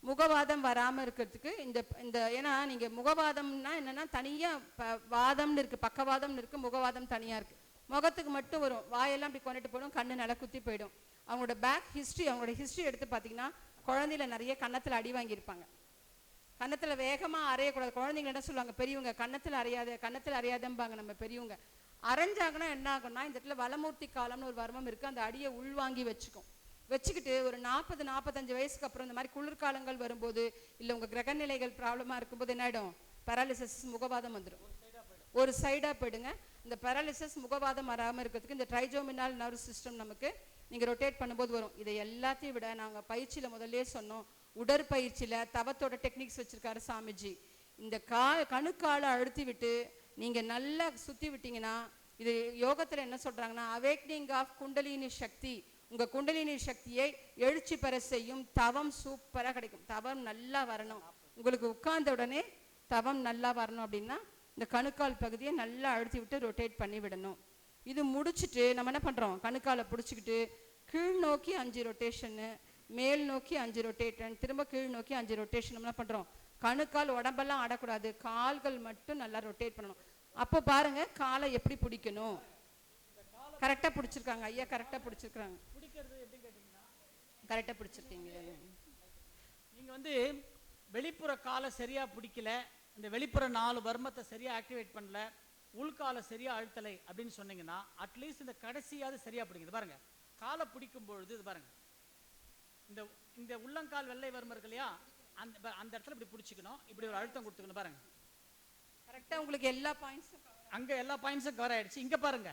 முகவாதம் வராம இருக்கிறதுக்கு இந்த இந்த ஏன்னா நீங்க முகவாதம்னா என்னன்னா தனியா ப- வாதம்னு இருக்கு பக்கவாதம்னு இருக்கு முகவாதம் தனியா இருக்கு. முகத்துக்கு மட்டும் வரும். வாயெல்லாம் இப்படி கொண்டுட்டு போயிடும் கண்ணு நல்லா குத்தி போயிடும். அவங்களோட பேக் ஹிஸ்ட்ரி அவங்களோட ஹிஸ்ட்ரி எடுத்து பார்த்தீங்கன்னா குழந்தையில நிறைய கன்னத்துல அடி வாங்கியிருப்பாங்க. கன்னத்துல வேகமா அறையக்கூடாது. குழந்தைங்க என்ன சொல்லுவாங்க? பெரியவங்க கன்னத்துல அறையாத கன்னத்துல அறையாதம்பாங்க நம்ம பெரியவங்க. அரைஞ்சாங்கன்னா என்ன ஆகும்னா இந்த இடத்துல வலமூர்த்தி காலம்னு ஒரு வர்மம் இருக்கு. அந்த அடியை உள்வாங்கி வச்சுக்கும். வச்சுக்கிட்டு ஒரு நாற்பது நாற்பத்தஞ்சு வயசுக்கு அப்புறம் இந்த மாதிரி குளிர்காலங்கள் வரும்போது இல்லை உங்கள் கிரகநிலைகள் ப்ராப்ளமாக இருக்கும்போது என்ன ஆயிடும்? பேராலிசிஸ் முகவாதம் வந்துடும் ஒரு சைடாக போயிடுங்க. இந்த பேராலிசிஸ் முகவாதம் வராமல் இருக்கிறதுக்கு இந்த ட்ரைஜோமினால் நர்வ் சிஸ்டம் நமக்கு நீங்கள் ரொட்டேட் பண்ணும்போது வரும். இதை எல்லாத்தையும் விட நாங்கள் பயிற்சியில் முதல்லே சொன்னோம். உடற்பயிற்சியில் தவத்தோட டெக்னிக்ஸ் வச்சுருக்காரு சாமிஜி. இந்த கா கணுக்காலை அழுத்தி விட்டு நீங்கள் நல்லா சுற்றி விட்டீங்கன்னா இது யோகத்தில் என்ன சொல்கிறாங்கன்னா அவேக்னிங் ஆஃப் குண்டலினி சக்தி உங்கள் குண்டலினி சக்தியை எழுச்சி பெற செய்யும் தவம் சூப்பராக கிடைக்கும். தவம் நல்லா வரணும். உங்களுக்கு உட்கார்ந்த உடனே தவம் நல்லா வரணும் அப்படின்னா இந்த கணுக்கால் பகுதியை நல்லா அழுத்தி விட்டு ரொட்டேட் பண்ணி விடணும். இது முடிச்சிட்டு நம்ம என்ன பண்ணுறோம் கணுக்காலை பிடிச்சிக்கிட்டு கீழ் நோக்கி அஞ்சு ரொட்டேஷனு மேல் நோக்கி அஞ்சு ரொட்டேஷன் திரும்ப கீழ் நோக்கி அஞ்சு ரொட்டேஷன் நம்ம என்ன பண்ணுறோம் கணுக்கால் உடம்பெல்லாம் ஆடக்கூடாது. கால்கள் மட்டும் நல்லா ரொட்டேட் பண்ணணும். அப்போ பாருங்க காலை எப்படி பிடிக்கணும்? கரெக்டாக பிடிச்சிருக்காங்க. ஐயா கரெக்டாக பிடிச்சிருக்காங்க கரெக்டாக பிடிச்சிருக்கீங்க. நீங்க வந்து வெளிப்புற காலை சரியா பிடிக்கல இந்த வெளிப்புற நாலு வர்மத்தை சரியா ஆக்டிவேட் பண்ணல உள்காலை சரியா அழுத்தலை அப்படின்னு சொன்னீங்கன்னா அட்லீஸ்ட் இந்த கடைசியாவது சரியா பிடிங்க இது பாருங்க காலை பிடிக்கும் பொழுது இது பாருங்க. இந்த இந்த உள்ளங்கால் வெள்ளை வர்மம் இருக்கு இல்லையா அந்த அந்த இடத்துல இப்படி பிடிச்சிக்கணும் இப்படி ஒரு அழுத்தம் கொடுத்துக்கணும் பாருங்க. கரெக்டாக உங்களுக்கு எல்லா பாயிண்ட்ஸும் அங்க எல்லா பாயிண்ட்ஸும் கவர் ஆயிடுச்சு. இங்க பாருங்க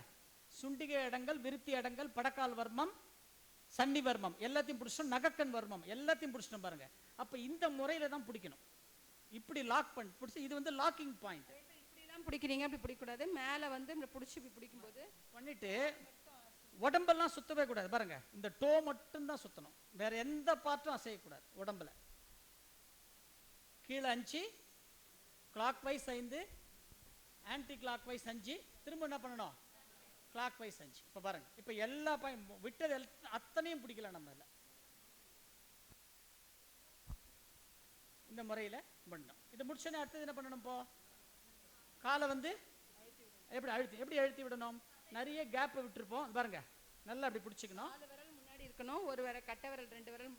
சுண்டிகை இடங்கள் விருத்தி இடங்கள் படக்கால் வர்மம் சன்னி வர்மம் எல்லாத்தையும் பிடிச்சிட்டோம் நகக்கண் வர்மம் எல்லாத்தையும் பிடிச்சிட்டோம் பாருங்க. அப்ப இந்த முறையில தான் பிடிக்கணும். இப்படி லாக் பண்ணி பிடிச்சி இது வந்து லாக்கிங் பாயிண்ட் இப்படிலாம் பிடிக்கிறீங்க அப்படி பிடிக்கக்கூடாது. மேலே வந்து இந்த பிடிச்சி இப்படி பிடிக்கும்போது பண்ணிட்டு உடம்பெல்லாம் சுத்தவே கூடாது. பாருங்க இந்த டோ மட்டும் தான் சுத்தணும். வேற எந்த பார்ட்டும் அசையக்கூடாது உடம்புல. கீழே அஞ்சு கிளாக் வைஸ் ஐந்து ஆன்டி கிளாக் வைஸ் அஞ்சு. திரும்ப என்ன பண்ணணும்? கிளாக் வைஸ் அஞ்சு இப்போ பாருங்க. இப்போ எல்லா பாயிண்ட் விட்டது அத்தனையும் பிடிக்கல நம்ம இதுல இந்த முறையில் பண்ணணும் இதை முடிச்சோன்னே அடுத்தது என்ன பண்ணணும் இப்போ? காலை வந்து எப்படி அழுத்தி எப்படி அழுத்தி விடணும்? நிறைய கேப் விட்டுருப்போம். பாருங்க. நல்லா அப்படி பிடிச்சிக்கணும். முன்னாடி இருக்கணும். ஒரு விரல் கட்டை விரல் ரெண்டு விரல்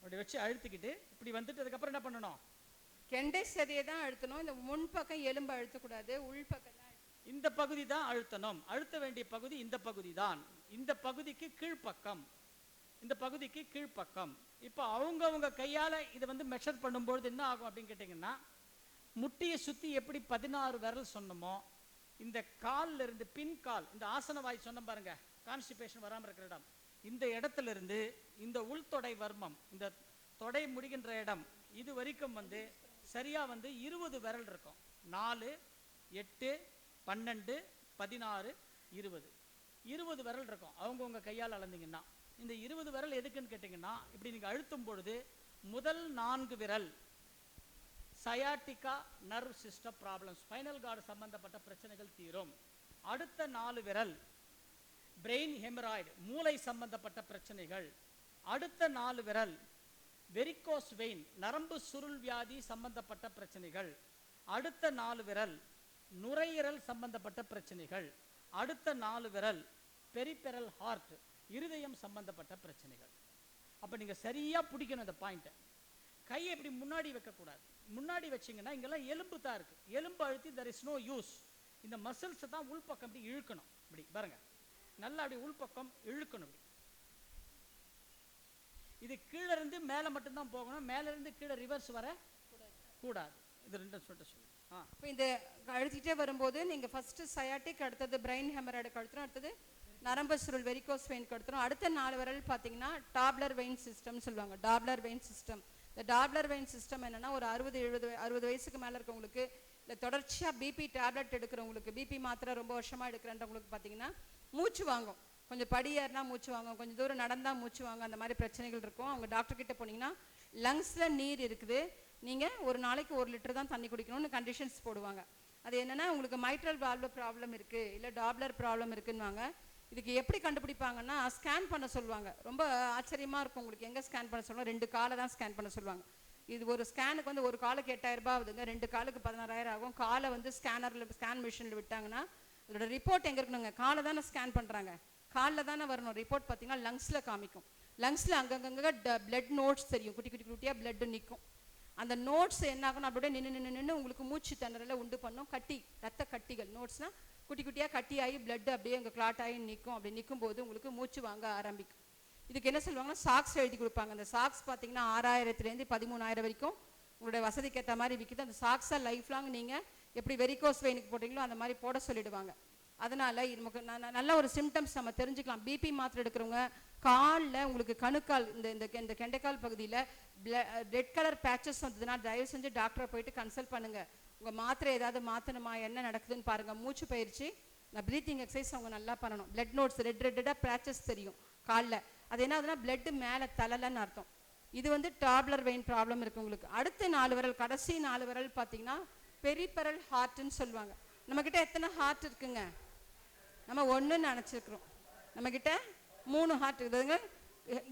அப்படி வச்சு அழுத்திக்கிட்டு இப்படி வந்துட்டு அதுக்கப்புறம் என்ன பண்ணணும்? கெண்டை சதையை தான் அழுத்தணும். இந்த முன்பக்கம் எலும்பு அழுத்தக்கூடாது. உள்பக்கம் தான் அழுத்தணும். இந்த பகுதி தான் அழுத்தணும். அழுத்த வேண்டிய பகுதி இந்த பகுதி தான். இந்த பகுதிக்கு கீழ்ப்பக்கம். இந்த பகுதிக்கு கீழ்ப்பக்கம். இப்போ அவங்கவுங்க கையால இதை வந்து மெஷர் பண்ணும்பொழுது என்ன ஆகும் அப்படின்னு கேட்டிங்கன்னா முட்டியை சுத்தி எப்படி பதினாறு விரல் சொன்னோமோ இந்த காலில் இருந்து பின் கால் இந்த ஆசன வாய் சொன்ன பாருங்க கான்ஸ்டிபேஷன் வராம இருக்கிற இடம். இந்த இடத்துல இருந்து இந்த உள்தொடை வர்மம் இந்த தொடை முடிகின்ற இடம் இது வரைக்கும் வந்து சரியா வந்து இருபது விரல் இருக்கும். நாலு எட்டு பன்னெண்டு பதினாறு இருபது. இருபது விரல் இருக்கும். அவங்கவுங்க கையால் அளந்தீங்கன்னா. இந்த இருபது விரல் எதுக்குன்னு கேட்டிங்கன்னா இப்படி நீங்கள் அழுத்தும் பொழுது முதல் நான்கு விரல் sciatica nerve system problem spinal cord சம்பந்தப்பட்ட பிரச்சனைகள் தீரும். அடுத்த நாலு விரல் பிரெயின் ஹெமராய்டு மூளை சம்பந்தப்பட்ட பிரச்சனைகள். அடுத்த நாலு விரல் வெரிகோஸ் வெயின் நரம்பு சுருள் வியாதி சம்பந்தப்பட்ட பிரச்சனைகள். அடுத்த நாலு விரல் நுரையீரல் சம்பந்தப்பட்ட பிரச்சனைகள் அடுத்த நாலு விரல் பெரிபெரல் ஹார்ட் இருதயம் சம்பந்தப்பட்ட பிரச்சனைகள். அப்ப நீங்க சரியா பிடிக்கணும் அந்த பாயிண்ட்டை கையை இப்படி முன்னாடி வைக்கக்கூடாது. முன்னாடி வச்சீங்கன்னா இங்கெல்லாம் எலும்பு தான் இருக்கு. எலும்பு அழுத்தி தர் இஸ் நோ யூஸ் இந்த மசில்ஸை தான் உள்பக்கம் இப்படி இழுக்கணும். இப்படி பாருங்க. நல்லா அப்படி உள்பக்கம் இழுக்கணும் இப்படி. இது கீழே இருந்து மேலே மட்டும்தான் போகணும். மேலே இருந்து கீழே ரிவர்ஸ் வர கூடாது. இது ரெண்டும் சொல்லிட்டு சொல்லுங்கள் இப்போ இந்த அழுத்திட்டே வரும்போது நீங்க ஃபர்ஸ்ட் சயாட்டிக் அடுத்தது பிரெயின் ஹெமராய்டுக்கு கழுத்துறோம் அடுத்தது நரம்பு சுருள் வெரிகோஸ் வெயின்க்கு அடுத்துரும் அடுத்த நாலு விரல் பார்த்தீங்கன்னா டாப்லர் வெயின் சிஸ்டம் சொல்லுவாங்க. டாப்லர் வெயின் சிஸ்டம் இந்த டாப்லர் வெயின் சிஸ்டம் என்னன்னா ஒரு அறுபது எழுபது அறுபது வயசுக்கு மேல இருக்கவங்களுக்கு இல்லை தொடர்ச்சியா பிபி டேப்லெட் எடுக்கிறவங்களுக்கு பிபி மாத்திரை ரொம்ப வருஷமா எடுக்கிறன்றவங்களுக்கு பார்த்தீங்கன்னா மூச்சு வாங்கும். கொஞ்சம் படி ஏறினா மூச்சு வாங்கும். கொஞ்சம் தூரம் நடந்தா மூச்சு வாங்கும். அந்த மாதிரி பிரச்சனைகள் இருக்கும். அவங்க டாக்டர் கிட்ட போனீங்கன்னா லங்ஸில் நீர் இருக்குது. நீங்கள் ஒரு நாளைக்கு ஒரு லிட்டர் தான் தண்ணி குடிக்கணும்னு கண்டிஷன்ஸ் போடுவாங்க. அது என்னென்னா உங்களுக்கு மைட்ரல் வால்வ் ப்ராப்ளம் இருக்கு இல்லை டாப்லர் ப்ராப்ளம் இருக்குன்னுவாங்க. இதுக்கு எப்படி கண்டுபிடிப்பாங்கன்னா ஸ்கேன் பண்ண சொல்லுவாங்க. ரொம்ப ஆச்சரியமா இருக்கும் உங்களுக்கு. எங்கே ஸ்கேன் பண்ண சொல்லுவாங்க? ரெண்டு காலை தான் ஸ்கேன் பண்ண சொல்லுவாங்க. இது ஒரு ஸ்கேனுக்கு வந்து ஒரு காலுக்கு எட்டாயிரம் ரூபாய் ஆகுதுங்க. ரெண்டு காலுக்கு பதினாறாயிரம் ஆகும். காலை வந்து ஸ்கேனரில் ஸ்கேன் மிஷினில் விட்டாங்கன்னா இதோட ரிப்போர்ட் எங்கே இருக்கணுங்க? காலை தானே ஸ்கேன் பண்ணுறாங்க காலில் தானே வரணும். ரிப்போர்ட் பார்த்தீங்கன்னா லங்ஸில் காமிக்கும். லங்ஸில் அங்கங்கங்க பிளட் நோட்ஸ் தெரியும். குட்டி குட்டி குட்டியாக பிளட் நிற்கும் அந்த நோட்ஸ் என்ன ஆகணும் அப்படியே நின்று நின்று நின்று உங்களுக்கு மூச்சு திணறல உண்டு பண்ணும். கட்டி ரத்த கட்டிகள் நோட்ஸ்னா குட்டி குட்டியாக கட்டி ஆகி பிளட் அப்படியே அங்கே கிளாட் ஆகி நிற்கும். அப்படி நிற்கும் போது உங்களுக்கு மூச்சு வாங்க ஆரம்பிக்கும். இதுக்கு என்ன சொல்லுவாங்கன்னா சாக்ஸ் எழுதி கொடுப்பாங்க. அந்த சாக்ஸ் பார்த்தீங்கன்னா ஆறாயிரத்துலேருந்து பதிமூணாயிரம் வரைக்கும் உங்களுடைய வசதிக்கு ஏற்ற மாதிரி விற்கிது அந்த சாக்ஸை லைஃப் லாங் நீங்கள் எப்படி வெரிகோஸ் வெயினுக்கு போட்டீங்களோ அந்த மாதிரி போட சொல்லிடுவாங்க. அதனால் இது நமக்கு நல்ல ஒரு சிம்டம்ஸ் நம்ம தெரிஞ்சுக்கலாம். பிபி மாத்திரை எடுக்கிறவங்க காலில் உங்களுக்கு கணுக்கால் இந்த இந்த இந்த கெண்டைக்கால் பகுதியில் ரெட் கலர் பேச்சஸ் வந்ததுன்னா தயவு செஞ்சு டாக்டரை போயிட்டு கன்சல்ட் பண்ணுங்க. உங்கள் மாத்திரை ஏதாவது மாற்றணுமா என்ன நடக்குதுன்னு பாருங்க. மூச்சு பயிற்சி நான் ப்ரீத்திங் எக்ஸசைஸ் அவங்க நல்லா பண்ணணும். பிளட் நோட்ஸ் ரெட் ரெட்டடாக பேச்சஸ் தெரியும் காலில். அது என்ன ஆகுதுன்னா பிளட்டு மேலே தலலன்னு அர்த்தம். இது வந்து டாப்லர் வெயின் ப்ராப்ளம் இருக்கு உங்களுக்கு. அடுத்த நாலு விரல் கடைசி நாலு விரல் பார்த்தீங்கன்னா பெரிபெரல் ஹார்ட்டுன்னு சொல்லுவாங்க. நம்மக்கிட்ட எத்தனை ஹார்ட் இருக்குங்க? நம்ம ஒன்றுன்னு நினச்சிருக்கிறோம். நம்மக்கிட்ட மூணு ஹார்ட் இருக்குதுங்க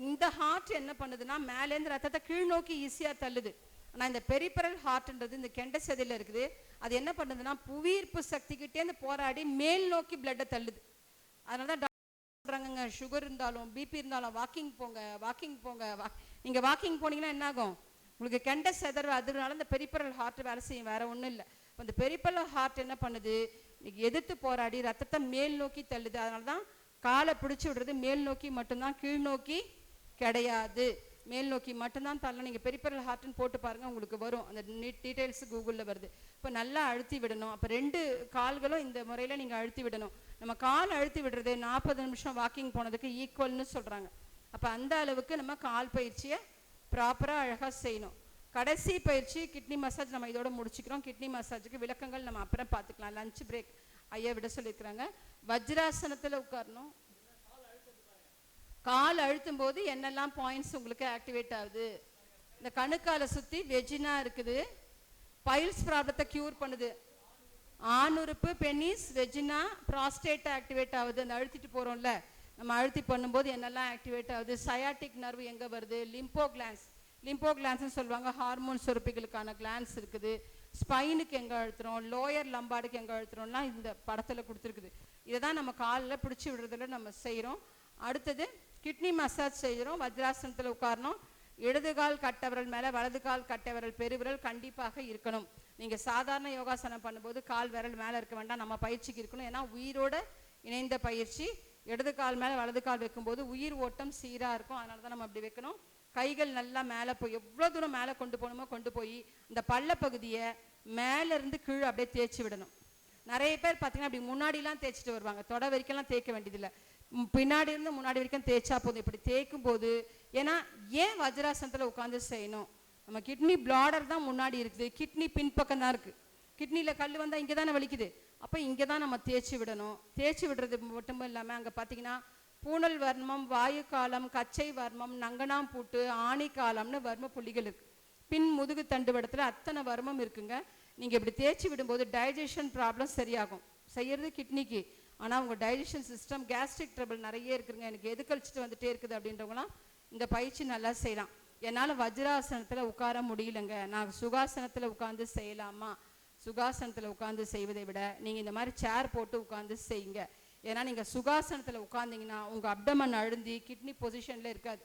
இந்த ஹார்ட் என்ன பண்ணுதுன்னா மேலேருந்து ரத்தத்தை கீழ் நோக்கி ஈஸியாக தள்ளுது. ஆனால் இந்த பெரிப்பரல் ஹார்ட்ன்றது இந்த கெண்ட செதியில் இருக்குது. அது என்ன பண்ணுதுன்னா புவியீர்ப்பு சக்திக்கிட்டேருந்து போராடி மேல் நோக்கி பிளட்டை தள்ளுது. அதனால தான் சொல்கிறாங்கங்க சுகர் இருந்தாலும் பிபி இருந்தாலும் வாக்கிங் போங்க வாக்கிங் போங்க வா- நீங்கள் வாக்கிங் போனீங்கன்னா என்ன ஆகும்? உங்களுக்கு கெண்ட செதறு அதனால இந்த பெரிப்பரல் ஹார்ட் வேலை செய்யும். வேற ஒன்றும் இல்லை. இந்த பெரிப்பரல் ஹார்ட் என்ன பண்ணுது? இன்னைக்கு எதிர்த்து போராடி ரத்தத்தை மேல் நோக்கி தள்ளுது. அதனால தான் காலை பிடிச்சி விடுறது மேல் நோக்கி மட்டும்தான் கீழ் நோக்கி கிடையாது. மேல் நோக்கி மட்டும்தான் தள்ள நீங்கள் பெரிப்பரல் ஹார்ட்னு போட்டு பாருங்க உங்களுக்கு வரும். அந்த டீட்டெயில்ஸ் கூகுளில் வருது. இப்போ நல்லா அழுத்தி விடணும். அப்போ ரெண்டு கால்களும் இந்த முறையில் நீங்கள் அழுத்தி விடணும். நம்ம கால் அழுத்தி விடுறது நாற்பது நிமிஷம் வாக்கிங் போனதுக்கு ஈக்குவல்னு சொல்கிறாங்க அப்போ அந்த அளவுக்கு நம்ம கால் பயிற்சியை ப்ராப்பராக அழகாக செய்யணும். கடைசி பயிற்சி கிட்னி மசாஜ் நம்ம இதோட முடிச்சுக்கிறோம். கிட்னி மசாஜுக்கு விளக்கங்கள் நம்ம அப்புறம் பார்த்துக்கலாம். லஞ்ச் பிரேக் ஐயா விட சொல்லியிருக்கிறாங்க. வஜ்ராசனத்தில் உட்காரணும். கால் அழுத்தும் போது என்னெல்லாம் பாயிண்ட்ஸ் உங்களுக்கு ஆக்டிவேட் ஆகுது? இந்த கணுக்காலை சுற்றி வெஜினா இருக்குது. பைல்ஸ் ப்ராப்ளத்தை க்யூர் பண்ணுது. ஆணுறுப்பு பெனிஸ் வெஜினா ப்ராஸ்டேட் ஆக்டிவேட் ஆகுது. அந்த அழுத்திட்டு போகிறோம்ல நம்ம அழுத்தி பண்ணும்போது என்னெல்லாம் ஆக்டிவேட் ஆகுது? சயாட்டிக் நர்வ் எங்கே வருது? லிம்போ கிளான்ஸ் லிம்போ கிளான்ஸ்னு சொல்லுவாங்க. ஹார்மோன் சுரப்பிகளுக்கான கிளான்ஸ் இருக்குது. ஸ்பைனுக்கு எங்கே அழுத்துறோம் லோயர் லம்பாடுக்கு எங்கே அழுத்துறோம்லாம் இந்த படத்தில் கொடுத்துருக்குது. இதை தான் நம்ம காலில் பிடிச்சி விடுறதுல நம்ம செய்கிறோம் அடுத்தது கிட்னி மசாஜ் செய்கிறோம் வஜ்ராசனத்தில் உட்காரணும். இடது கால் கட்டவரல் மேலே வலது கால் கட்டவரல் பெருவிரல் கண்டிப்பாக இருக்கணும். நீங்கள் சாதாரண யோகாசனம் பண்ணும்போது கால் விரல் மேலே இருக்க வேண்டாம் நம்ம பயிற்சிக்கு இருக்கணும். ஏன்னா உயிரோட இணைந்த பயிற்சி இடது கால் மேலே வலது கால் வைக்கும்போது உயிர் ஓட்டம் சீராக இருக்கும். அதனால தான் நம்ம அப்படி வைக்கணும். கைகள் நல்லா மேலே போய் எவ்வளோ தூரம் மேலே கொண்டு போகணுமோ கொண்டு போய் இந்த பள்ள பகுதியை மேலே இருந்து கீழே அப்படியே தேய்ச்சி விடணும். நிறைய பேர் பார்த்தீங்கன்னா அப்படி முன்னாடிலாம் தேய்ச்சிட்டு வருவாங்க. தொட வரைக்கும்லாம் தேய்க்க வேண்டியதில்லை. பின்னாடி இருந்து முன்னாடி வரைக்கும் தேய்ச்சா போதும். இப்படி தேய்க்கும் போது ஏன்னா ஏன் வஜ்ராசனத்தில் உட்காந்து செய்யணும்? நம்ம கிட்னி பிளாடர் தான் முன்னாடி இருக்குது. கிட்னி பின்பக்கம் தான் இருக்குது கிட்னியில் கல் வந்தால் இங்கே தானே வலிக்குது. அப்போ இங்கே தான் நம்ம தேய்ச்சி விடணும். தேய்ச்சி விடுறது மட்டும் இல்லாமல் அங்கே பார்த்தீங்கன்னா பூனல் வர்மம் வாயு காலம் கச்சை வர்மம் நங்கனாம்பூட்டு ஆணி காலம்னு வர்ம புள்ளிகள் இருக்கு. பின் முதுகு தண்டுவடத்தில் அத்தனை வர்மம் இருக்குங்க. நீங்கள் இப்படி தேய்ச்சி விடும்போது டைஜஷன் ப்ராப்ளம் சரியாகும். செய்கிறது கிட்னிக்கு ஆனால் உங்கள் டைஜஷன் சிஸ்டம் கேஸ்ட்ரிக் ட்ரபிள் நிறைய இருக்குங்க. எனக்கு எது கழிச்சிட்டு வந்துட்டே இருக்குது அப்படின்றவங்களாம் இந்த பயிற்சி நல்லா செய்யலாம். என்னால் வஜ்ராசனத்தில் உட்கார முடியலங்க. நான் சுகாசனத்தில் உட்காந்து செய்யலாமா? சுகாசனத்தில் உட்காந்து செய்வதை விட நீங்கள் இந்த மாதிரி சேர் போட்டு உட்காந்து செய்யுங்க. ஏன்னா நீங்கள் சுகாசனத்தில் உட்காந்திங்கன்னா உங்கள் அப்டமன் அழுந்தி கிட்னி பொசிஷனில் இருக்காது.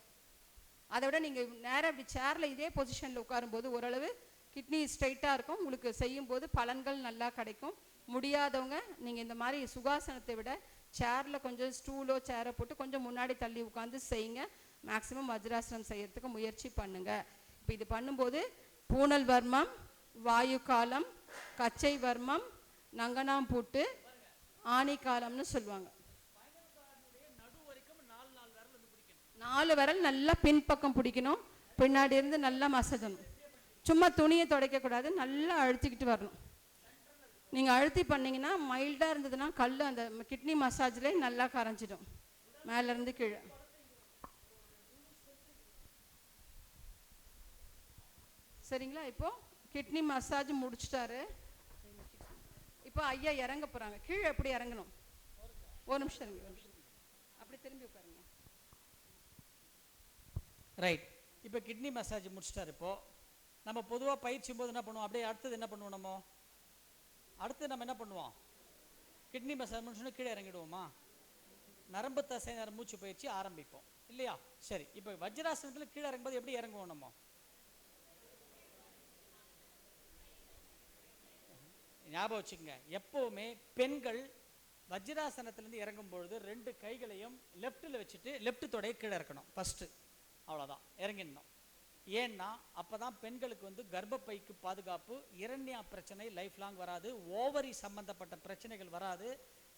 அதை விட நீங்கள் நேராக இப்படி சேரில் இதே பொசிஷனில் உட்காரும்போது ஓரளவு கிட்னி ஸ்ட்ரைட்டாக இருக்கும். உங்களுக்கு செய்யும்போது பலன்கள் நல்லா கிடைக்கும். முடியாதவங்க நீங்கள் இந்த மாதிரி சுகாசனத்தை விட சேரில் கொஞ்சம் ஸ்டூலோ சேரை போட்டு கொஞ்சம் முன்னாடி தள்ளி உட்காந்து செய்யுங்க. மேக்ஸிமம் வஜ்ராசனம் செய்யறதுக்கு முயற்சி பண்ணுங்க. இப்போ இது பண்ணும்போது பூனல் வர்மம் வாயு காலம் கச்சை வர்மம் நங்கனாம்பூட்டு ஆணி காலம்னு சொல்லுவாங்க. நாலு விரல் நல்லா பின்பக்கம் பிடிக்கணும். பின்னாடி இருந்து நல்லா மசஜணும் சும்மா துணியை துடைக்க கூடாது நல்லா அழுத்திக்கிட்டு வரணும். நீங்கள் அழுத்தி பண்ணிங்கன்னா மைல்டாக இருந்ததுன்னா கல் அந்த கிட்னி மசாஜ்லேயே நல்லா கரைஞ்சிடும். மேல இருந்து கீழே. சரிங்களா? இப்போ கிட்னி மசாஜ் முடிச்சிட்டாரு. இப்போ ஐயா இறங்க போறாங்க. கீழே எப்படி இறங்கணும்? ஒரு நிமிஷம் இருங்க ஒரு நிமிஷம் அப்படி திரும்பி உட்காருங்க. ரைட் இப்போ கிட்னி மசாஜ் முடிச்சிட்டாரு இப்போ. நம்ம பொதுவாக பயிற்சி போது என்ன பண்ணுவோம்? அப்படியே அடுத்தது என்ன பண்ணுவோம் நம்ம? அடுத்து நம்ம என்ன பண்ணுவோம்? கிட்னி மசாஜ் முடிச்சுன்னு கீழே இறங்கிடுவோமா? நரம்பு தசை நேரம் மூச்சு பயிற்சி ஆரம்பிப்போம். இல்லையா? சரி. இப்போ வஜ்ராசனத்தில் கீழே இறங்கும்போது எப்படி இறங்குவோம் நம்ம? ஞாபகம் வச்சுக்கோங்க. எப்பவுமே பெண்கள் வஜ்ராசனத்துலேருந்து இறங்கும் பொழுது ரெண்டு கைகளையும் லெஃப்ட்டில் வச்சுட்டு லெஃப்ட் தொடைய கீழே இறக்கணும். ஃபஸ்ட்டு அவ்வளோதான் இறங்கிடணும். ஏன்னா அப்போ தான் பெண்களுக்கு வந்து கர்ப்பப்பைக்கு பாதுகாப்பு இரண்யா பிரச்சனை லைஃப் லாங் வராது. ஓவரி சம்பந்தப்பட்ட பிரச்சனைகள் வராது.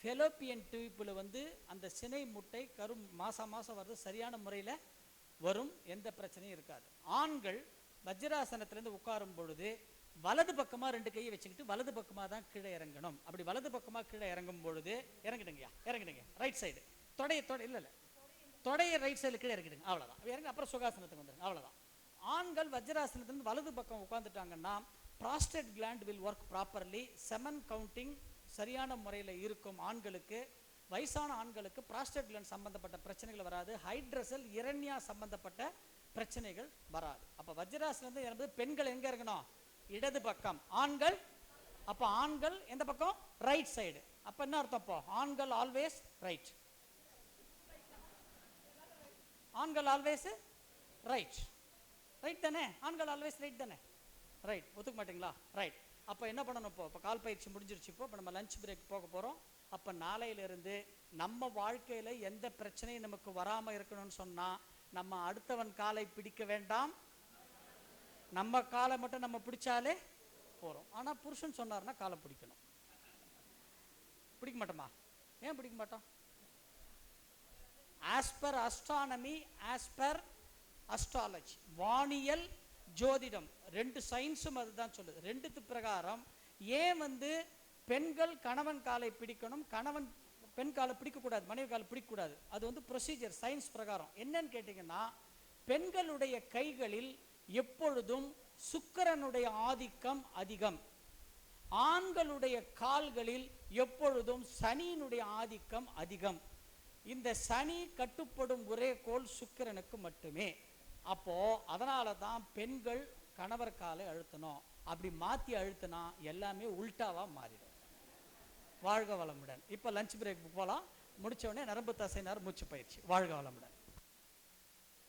ஃபெலோப்பியன் டியூப்பில் வந்து அந்த சினை முட்டை கரும் மாதம் மாதம் வர்றது சரியான முறையில் வரும். எந்த பிரச்சனையும் இருக்காது. ஆண்கள் வஜ்ராசனத்திலேருந்து உட்காரும் பொழுது வலது பக்கமாக ரெண்டு கையை வச்சுக்கிட்டு வலது பக்கமாக தான் கீழே இறங்கணும். அப்படி வலது பக்கமாக கீழே இறங்கும் பொழுது இறங்கிடுங்கய்யா இறங்கிடுங்க. ரைட் சைடு தொடைய தொடை இல்லை இல்லை. தொடைய ரைட் சைடில் கீழே இறங்கிடுங்க அவ்வளோதான் இறங்கி அப்புறம் சுகாசனத்துக்கு வந்துடுங்க. அவ்வளோதான் ஆண்கள் வஜ்ராசனத்துலேருந்து வலது பக்கம் உட்காந்துட்டாங்கன்னா prostate gland will work properly semen counting சரியான முறையில் இருக்கும் ஆண்களுக்கு. வயசான ஆண்களுக்கு ப்ராஸ்டேட் கிளாண்ட் சம்பந்தப்பட்ட பிரச்சனைகள் வராது. ஹைட்ரசல் இரண்யா சம்பந்தப்பட்ட பிரச்சனைகள் வராது. அப்போ வஜ்ராசனத்தில் என்பது பெண்கள் எங்கே இறங்கணும்? இடது பக்கம். ஆண்கள் அப்போ ஆண்கள் எந்த பக்கம்? ரைட் சைடு அப்போ என்ன அர்த்தம் ஆண்கள் ஆல்வேஸ் ரைட் ஆண்கள் ஆல்வேஸ் ரைட் ரைட் தானே? ஆண்கள் ஆல்வேஸ் ரைட் தானே? ரைட் ஒத்துக்க மாட்டீங்களா? ரைட் அப்போ என்ன பண்ணணும் இப்போ இப்போ கால் பயிற்சி முடிஞ்சிருச்சு இப்போ இப்போ நம்ம லஞ்ச் பிரேக் போக போகிறோம் அப்போ நாளையிலிருந்து நம்ம வாழ்க்கையில் எந்த பிரச்சனையும் நமக்கு வராமல் இருக்கணும்னு சொன்னால் நம்ம அடுத்தவன் காலை பிடிக்க வேண்டாம். நம்ம காலை மட்டும் நம்ம பிடிச்சாலே போகிறோம் ஆனால் புருஷன் சொன்னார்னா காலை பிடிக்கணும். பிடிக்க மாட்டோமா? ஏன் பிடிக்க மாட்டோம்? As per astronomy as per astrology வானியல் ஜோதிடம். ரெண்டு சயின்ஸும் அதுதான் சொல்லுது. ரெண்டுத்து பிரகாரம் ஏன் வந்து பெண்கள் கணவன் காலை பிடிக்கணும்? கணவன் பெண் காலை பிடிக்கக்கூடாது மனைவி காலை பிடிக்கக்கூடாது. அது வந்து ப்ரொசீஜர் சயின்ஸ் பிரகாரம். என்னன்னு கேட்டிங்கன்னா பெண்களுடைய கைகளில் எப்பொழுதும் சுக்கிரனுடைய ஆதிக்கம் அதிகம். ஆண்களுடைய கால்களில் எப்பொழுதும் சனியினுடைய ஆதிக்கம் அதிகம். இந்த சனி கட்டுப்படும் ஒரே கோல் சுக்கிரனுக்கு மட்டுமே. அப்போ அதனால தான் பெண்கள் கணவர் காலை அழுத்தணும். அப்படி மாத்தி அழுத்தினா எல்லாமே உல்டாவா மாறிடும். வாழ்க வளமுடன். இப்போ லஞ்ச் பிரேக் போகலாம் முடிச்ச உடனே நரம்பு தசைனார் மூச்சு பயிற்சி. வாழ்க வளமுடன்.